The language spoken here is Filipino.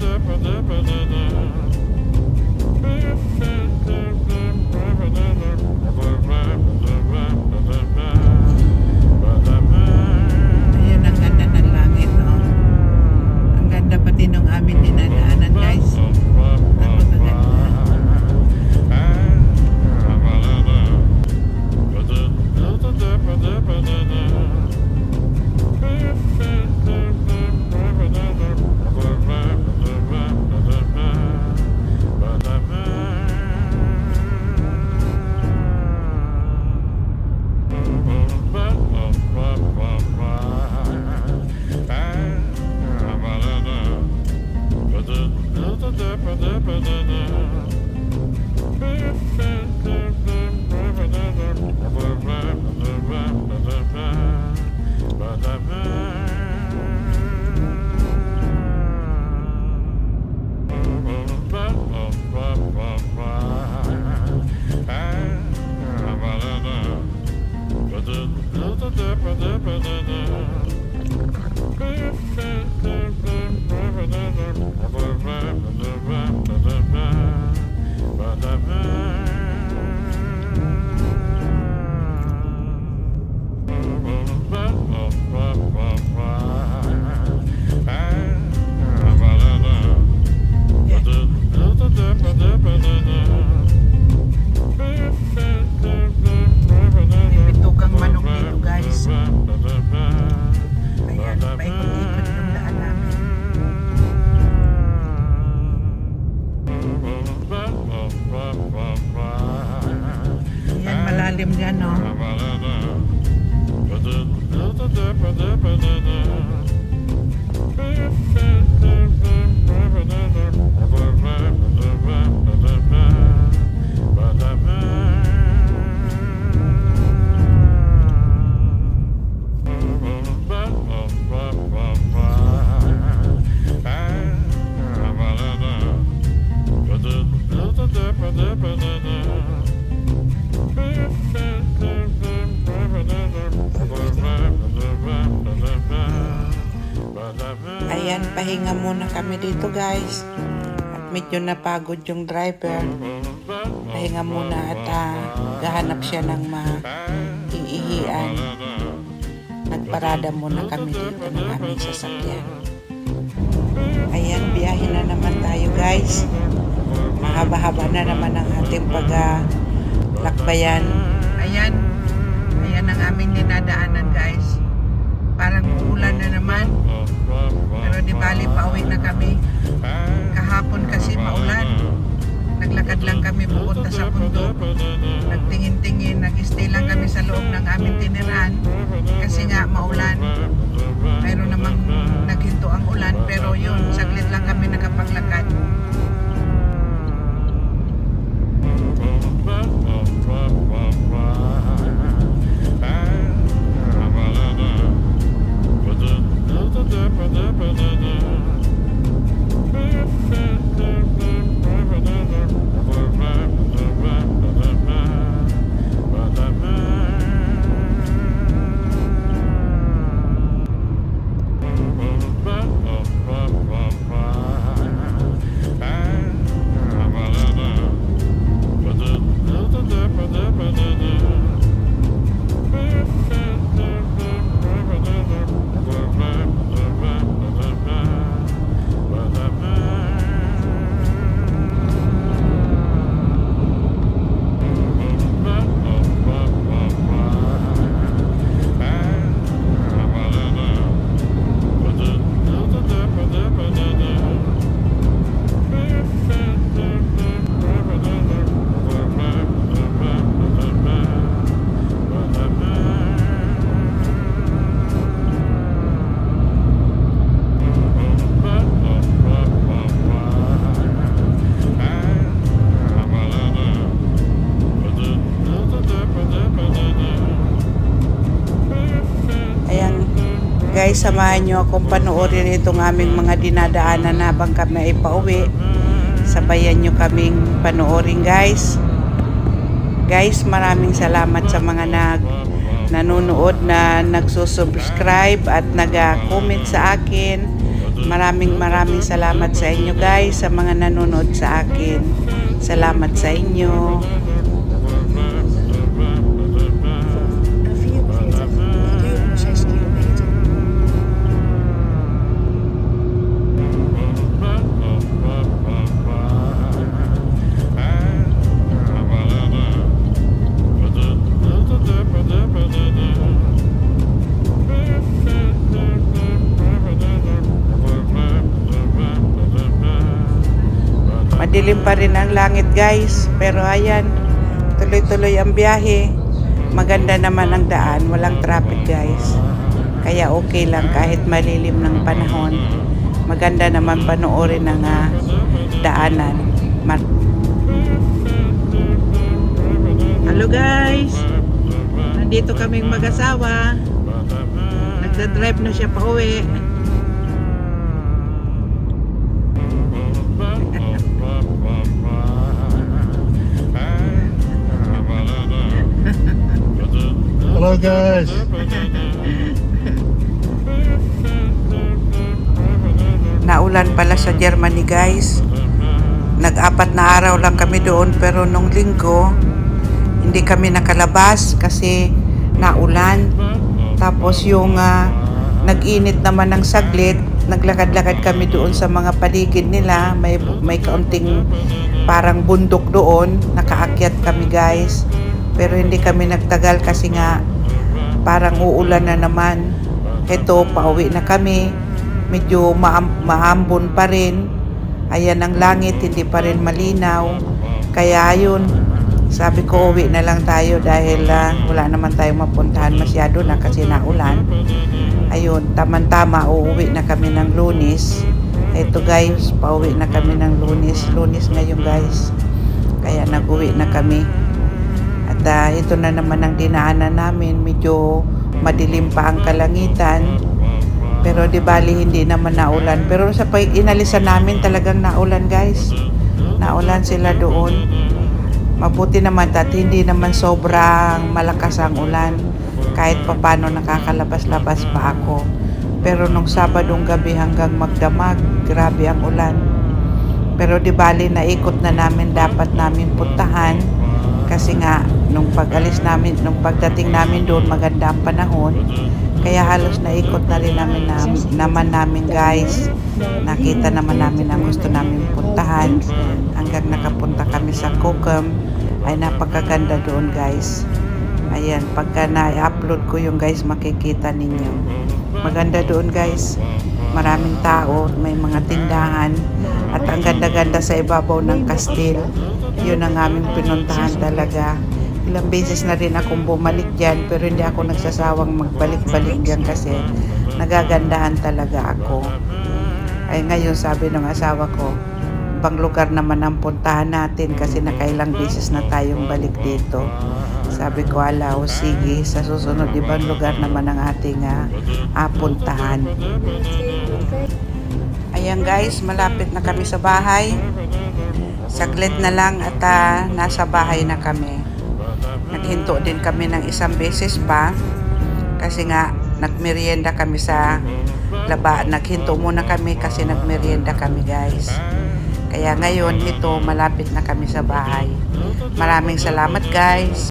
da da da da da May muna kami dito guys. At medyo napagod yung driver. Pahinga muna at ah, gahanap siya ng maiihian. Nagparada muna kami dito ng aming sasakyan. Ayan, biyahe na naman tayo guys. Mahaba-haba na naman ang ating pag-lakbayan. Ayan, ayan ang aming dinadaanan guys. Parang uulan na naman. Pero di bali pauwi na kami. Kahapon kasi maulan. Naglakad lang kami pupunta sa bundok. Nagtingin-tingin, nag-stay lang kami sa loob ng aming tinirahan. Kasi samahan nyo akong panoorin itong aming mga dinadaanan habang kami ay pauwi. Sabayan nyo kaming panoorin, guys. Guys, maraming salamat sa mga nag nanonood na nagsusubscribe at nag-comment sa akin. Maraming maraming salamat sa inyo guys sa mga nanonood sa akin. Salamat sa inyo. Pa rin ang langit guys. Pero ayan, tuloy-tuloy ang biyahe. Maganda naman ang daan, walang traffic guys. Kaya okay lang kahit malilim ng panahon. Maganda naman panoorin ng ah, daanan. Ma- Hello guys! Nandito kaming mag-asawa. Nagda-drive na siya pa uwi. Hello guys. Naulan pala sa Germany guys. Nag-apat na araw lang kami doon pero nung linggo hindi kami nakalabas kasi naulan. Tapos yung ah, nag-init naman ng saglit, naglakad-lakad kami doon sa mga paligid nila. May may kaunting parang bundok doon. Nakaakyat kami guys. Pero hindi kami nagtagal kasi nga parang uulan na naman. Ito, pauwi na kami. Medyo maam- maambon pa rin. Ayan ang langit, hindi pa rin malinaw. Kaya yun, sabi ko uwi na lang tayo dahil ah, wala naman tayong mapuntahan masyado na kasi naulan. Ayun, taman-tama, uuwi na kami ng lunis. Ito guys, pauwi na kami ng lunis. Lunis ngayon guys. Kaya nag-uwi na kami. At ah, ito na naman ang dinaanan namin. Medyo madilim pa ang kalangitan. Pero di bali hindi naman naulan. Pero sa pag inalisan namin talagang naulan guys. Naulan sila doon. Mabuti naman at hindi naman sobrang malakas ang ulan. Kahit papano nakakalabas-labas pa ako. Pero nung Sabadong gabi hanggang magdamag, grabe ang ulan. Pero di bali naikot na namin dapat namin puntahan kasi nga nung pag-alis namin, nung pagdating namin doon maganda ang panahon. Kaya halos naikot na rin namin, nam- naman namin guys. Nakita naman namin ang gusto namin puntahan. Hanggang nakapunta kami sa Kokum. Ay napakaganda doon guys. Ayan, pagka na-upload ko yung guys, makikita ninyo. Maganda doon guys. Maraming tao, may mga tindahan. At ang ganda-ganda sa ibabaw ng kastil. Yun ang aming pinuntahan talaga. Ilang beses na rin akong bumalik dyan pero hindi ako nagsasawang magbalik-balik dyan kasi nagagandahan talaga ako. Ay ngayon sabi ng asawa ko, ibang lugar naman ang puntahan natin kasi nakailang beses na tayong balik dito. Sabi ko, ala, o sige, sa susunod ibang lugar naman ang ating ah, ah, puntahan. Ayan guys, malapit na kami sa bahay. Saglit na lang at ah, nasa bahay na kami. Naghinto din kami ng isang beses pa kasi nga nagmerienda kami sa laba. Naghinto muna kami kasi nagmerienda kami guys. Kaya ngayon ito malapit na kami sa bahay. Maraming salamat guys.